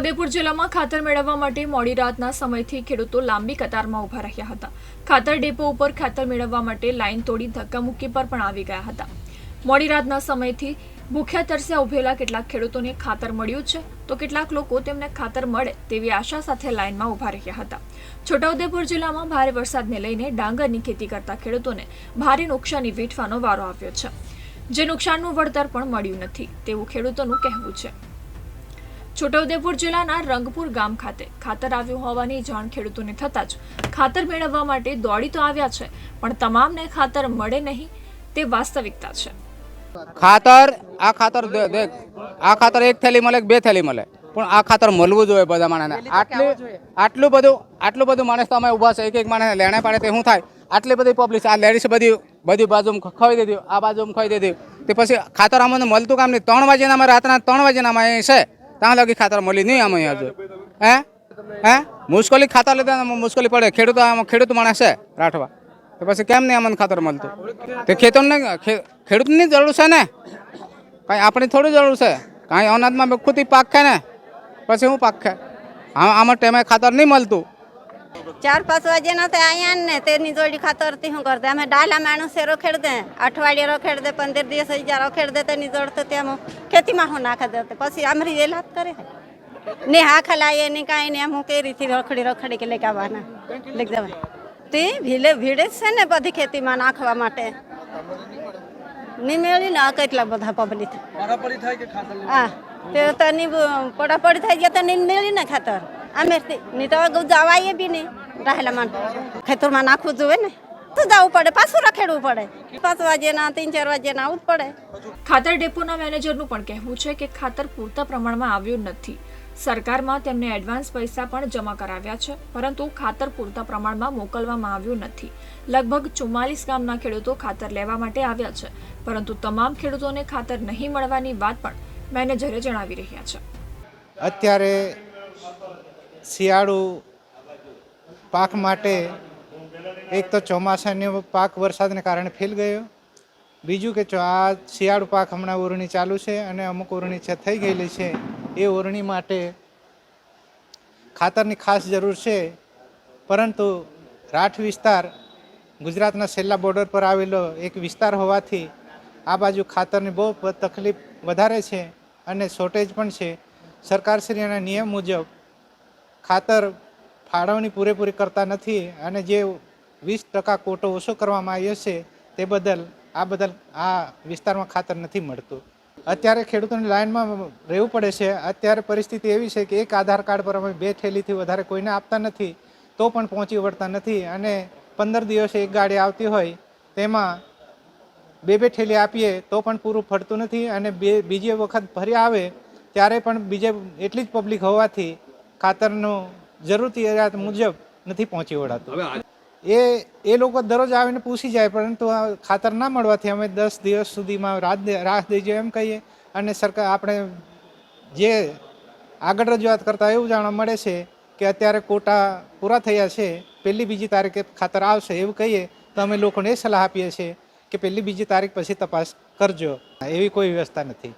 છોટાઉદેપુર જિલ્લામાં ખાતર મેળવવા માટે મોડી રાતના સમયથી ખેડૂતો લાંબી કતારમાં ઊભા રહ્યા હતા. ખાતર ડેપો ઉપર ખાતર મેળવવા માટે લાઇન તોડી ધક્કામુક્કી પર પણ આવી ગયા હતા. મોડી રાતના સમયથી ભૂખ્યા તરસ્યા ઉભેલા કેટલાક ખેડૂતોને ખાતર મળ્યું છે તો કેટલાક લોકો તેમને ખાતર મળે તેવી આશા સાથે લાઇનમાં ઊભા રહ્યા હતા. છોટાઉદેપુર જિલ્લામાં ભારે વરસાદને લઈને ડાંગરની ખેતી કરતા ખેડૂતોને ભારે નુકસાની વેઠવાનો વારો આવ્યો છે. જે નુકસાનનું વળતર પણ મળ્યું નથી તેવું ખેડૂતોનું કહેવું છે. છોટાઉદેપુર જિલ્લાના રંગપુર ગામ ખાતે ખાતર આવ્યું હોવાની જાણ ખેડૂતોને થતાં જ ખાતર મેળવવા માટે દોડી તો આવ્યા છે પણ તમામને ખાતર મળે નહીં તે વાસ્તવિકતા છે. ખાતર આ ખાતર દેખ આ ખાતર એક થેલી મળે બે થેલી મળે? પણ આ ખાતર મળવું જોઈએ બધા માણસને. આટલું આટલું બધું આટલું બધું માણસ તમે ઊભા છે એક એક માણસ લેણે પાડે તે શું થાય? આટલી બધી પબ્લિક આ લેડીઝ બધી બધી બાજુ ખોઈ ખવાઈ દીધી આ બાજુ ખવાઈ દીધી. તે પછી ખાતર અમને મળતું કામ નહીં. ત્રણ વાગ્યાના અમે રાતના ત્રણ વાગ્યાના અમે છે. ત્યાં લગી ખાતર મળી નહીં આમાં હજુ હે? હે? મુશ્કેલી ખાતર લીધા મુશ્કેલી પડે. ખેડૂત આમાં ખેડૂત માણસ છે રાઠવા. તો પછી કેમ નહીં અમને ખાતર મળતું? તે ખેતરને ખેડૂતની જરૂર છે ને? કાંઈ આપણી થોડી જરૂર છે. કાંઈ અનાજમાં ખુદી પાક ખે ને? પછી શું પાક ખે આમાં ટાઈમે ખાતર નહીં મળતું. ચાર પાંચ વાગે ના થાય અહીંયા ને તેની જોડી ખાતરથી શું કરતા. અમે ડાલા માણસ એ રોખેડ દે અઠવાડિયે રોખેડ દે પંદર દિવસ હજાર રોખેડ દે તેની જોડ તો ત્યાં ખેતીમાં હું નાખા દે. પછી આમરી લાત કરે ને હા ખલાય ને કાંઈ ને એમ હું કઈ રીતે રખડી રખડી કે લઈ આવવાના. લઈ જવા તે ભીલે ભીડે છે ને બધી ખેતીમાં નાખવા માટે. નહીં મેળવી ને આ કેટલા બધા પબ્લિક. હા તે તો ની પડાપડી થઈ ગયા તો નહીં મેળવી ને ખાતર. અમે નહીં તો જવાય બી નહીં. રહેલા માન. ખેતરમાં નાખવું જોઈએ ને. તો જવું પડે પાછું રખેડવું પડે. પાંચ વાગે ના ત્રણ ચાર વાગે ના આવવું પડે. ખાતર ડેપોના મેનેજરનું પણ કહેવું છે કે ખાતર પૂરતા પ્રમાણમાં આવ્યું નથી. સરકારમાં તેમને એડવાન્સ પૈસા પણ જમા કરાવ્યા છે પરંતુ ખાતર પૂરતા પ્રમાણમાં મોકલવામાં આવ્યું નથી. લગભગ ચુમ્માલીસ ગામના ખેડૂતો ખાતર લેવા માટે આવ્યા છે પરંતુ તમામ ખેડૂતોને ખાતર નહીં મળવાની વાત પણ મેનેજરે જણાવી રહ્યા છે. અત્યારે શિયાળુ પાક માટે એક તો ચોમાસાનો પાક વરસાદને કારણે ફેલ ગયો. બીજું કે આ શિયાળુ પાક હમણાં ઓરણી ચાલુ છે અને અમુક ઓરણી છે થઈ ગયેલી છે, એ ઓરણી માટે ખાતરની ખાસ જરૂર છે. પરંતુ રાઠ વિસ્તાર ગુજરાતના છેલ્લા બોર્ડર પર આવેલો એક વિસ્તાર હોવાથી આ બાજુ ખાતરની બહુ તકલીફ વધારે છે અને શોર્ટેજ પણ છે. સરકારશ્રીના નિયમ મુજબ ખાતર ફાળવણી પૂરેપૂરી કરતા નથી અને જે વીસ ટકા કોટો ઓછો કરવામાં આવ્યો છે, તે બદલ, આ બદલ આ વિસ્તારમાં ખાતર નથી મળતું. અત્યારે ખેડૂતોની લાઇનમાં રહેવું પડે છે. અત્યારે પરિસ્થિતિ એવી છે કે એક આધાર કાર્ડ પર અમે બે થેલીથી વધારે કોઈને આપતા નથી, તો પણ પહોંચી વળતા નથી અને પંદર દિવસે એક ગાડી આવતી હોય, તેમાં બે બે ઠેલી આપીએ તો પણ પૂરું ફરતું નથી અને બે, બીજી વખત ફરી આવે, ત્યારે પણ બીજે, એટલી જ પબ્લિક હોવાથી ખાતરનું જરૂરિયાત મુજબ નથી પહોંચી વળાતું. એ એ લોકો દરરોજ આવીને પૂછી જાય પરંતુ ખાતર ના મળવાથી અમે દસ દિવસ સુધીમાં રાત રાહ દેજો એમ કહીએ. અને સરકાર આપણે જે આગળ રજૂઆત કરતા એવું જાણવા મળે છે કે અત્યારે કોટા પૂરા થયા છે પહેલી બીજી તારીખે ખાતર આવશે એવું કહીએ તો અમે લોકોને એ સલાહ આપીએ છીએ કે પહેલી બીજી તારીખ પછી તપાસ કરજો. એવી કોઈ વ્યવસ્થા નથી.